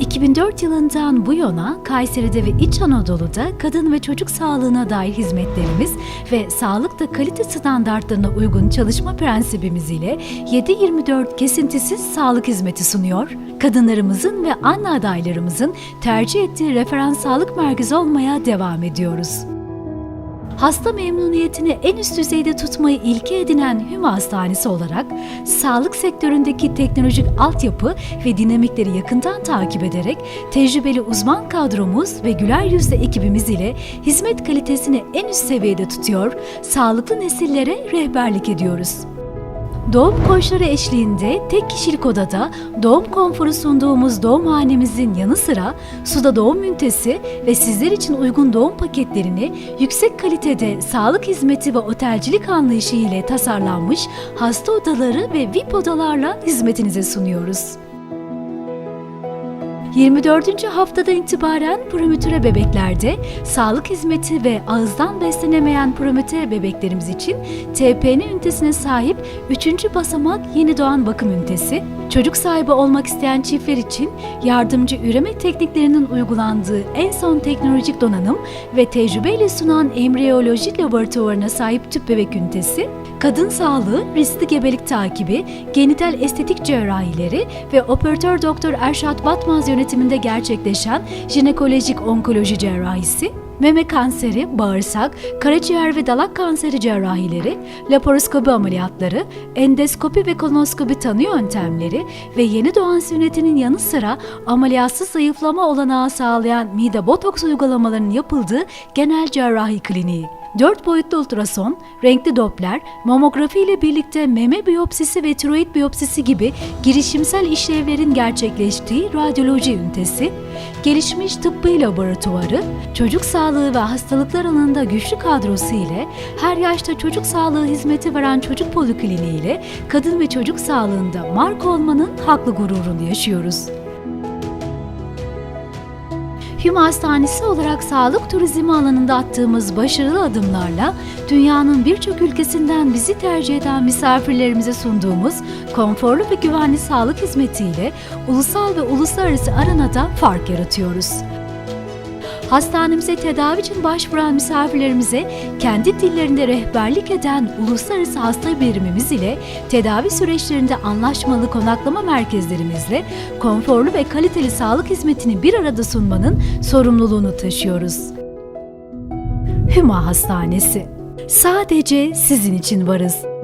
2004 yılından bu yana Kayseri'de ve İç Anadolu'da kadın ve çocuk sağlığına dair hizmetlerimiz ve sağlıkta kalite standartlarına uygun çalışma prensibimiz ile 7-24 kesintisiz sağlık hizmeti sunuyor. Kadınlarımızın ve anne adaylarımızın tercih ettiği referans sağlık merkezi olmaya devam ediyoruz. Hasta memnuniyetini en üst düzeyde tutmayı ilke edinen Hüma Hastanesi olarak sağlık sektöründeki teknolojik altyapı ve dinamikleri yakından takip ederek tecrübeli uzman kadromuz ve güler yüzlü ekibimiz ile hizmet kalitesini en üst seviyede tutuyor, sağlıklı nesillere rehberlik ediyoruz. Doğum koçları eşliğinde tek kişilik odada doğum konforu sunduğumuz doğumhanemizin yanı sıra suda doğum ünitesi ve sizler için uygun doğum paketlerini yüksek kalitede sağlık hizmeti ve otelcilik anlayışı ile tasarlanmış hasta odaları ve VIP odalarla hizmetinize sunuyoruz. 24. haftadan itibaren promütüre bebeklerde sağlık hizmeti ve ağızdan beslenemeyen promütüre bebeklerimiz için TPN ünitesine sahip 3. basamak yeni doğan bakım ünitesi, çocuk sahibi olmak isteyen çiftler için yardımcı üreme tekniklerinin uygulandığı en son teknolojik donanım ve tecrübeyle sunan embriyoloji laboratuvarına sahip tüp bebek ünitesi, kadın sağlığı, riskli gebelik takibi, genital estetik cerrahileri ve operatör doktor Erşat Batmaz yönetiminde gerçekleşen jinekolojik onkoloji cerrahisi, meme kanseri, bağırsak, karaciğer ve dalak kanseri cerrahileri, laparoskopi ameliyatları, endoskopi ve kolonoskopi tanı yöntemleri ve yeni doğan sünnetinin yanı sıra ameliyatsız zayıflama olanağı sağlayan mide botoks uygulamalarının yapıldığı genel cerrahi kliniği. 4 boyutlu ultrason, renkli doppler, mamografi ile birlikte meme biyopsisi ve tiroid biyopsisi gibi girişimsel işlevlerin gerçekleştiği radyoloji ünitesi, gelişmiş tıbbi laboratuvarı, çocuk sağlığı ve hastalıklar alanında güçlü kadrosu ile her yaşta çocuk sağlığı hizmeti veren çocuk polikliniği ile kadın ve çocuk sağlığında marka olmanın haklı gururunu yaşıyoruz. Hüma Hastanesi olarak sağlık turizmi alanında attığımız başarılı adımlarla dünyanın birçok ülkesinden bizi tercih eden misafirlerimize sunduğumuz konforlu ve güvenli sağlık hizmetiyle ulusal ve uluslararası arenada fark yaratıyoruz. Hastanemize tedavi için başvuran misafirlerimize kendi dillerinde rehberlik eden uluslararası hasta birimimiz ile tedavi süreçlerinde anlaşmalı konaklama merkezlerimizle konforlu ve kaliteli sağlık hizmetini bir arada sunmanın sorumluluğunu taşıyoruz. Hüma Hastanesi. Sadece sizin için varız.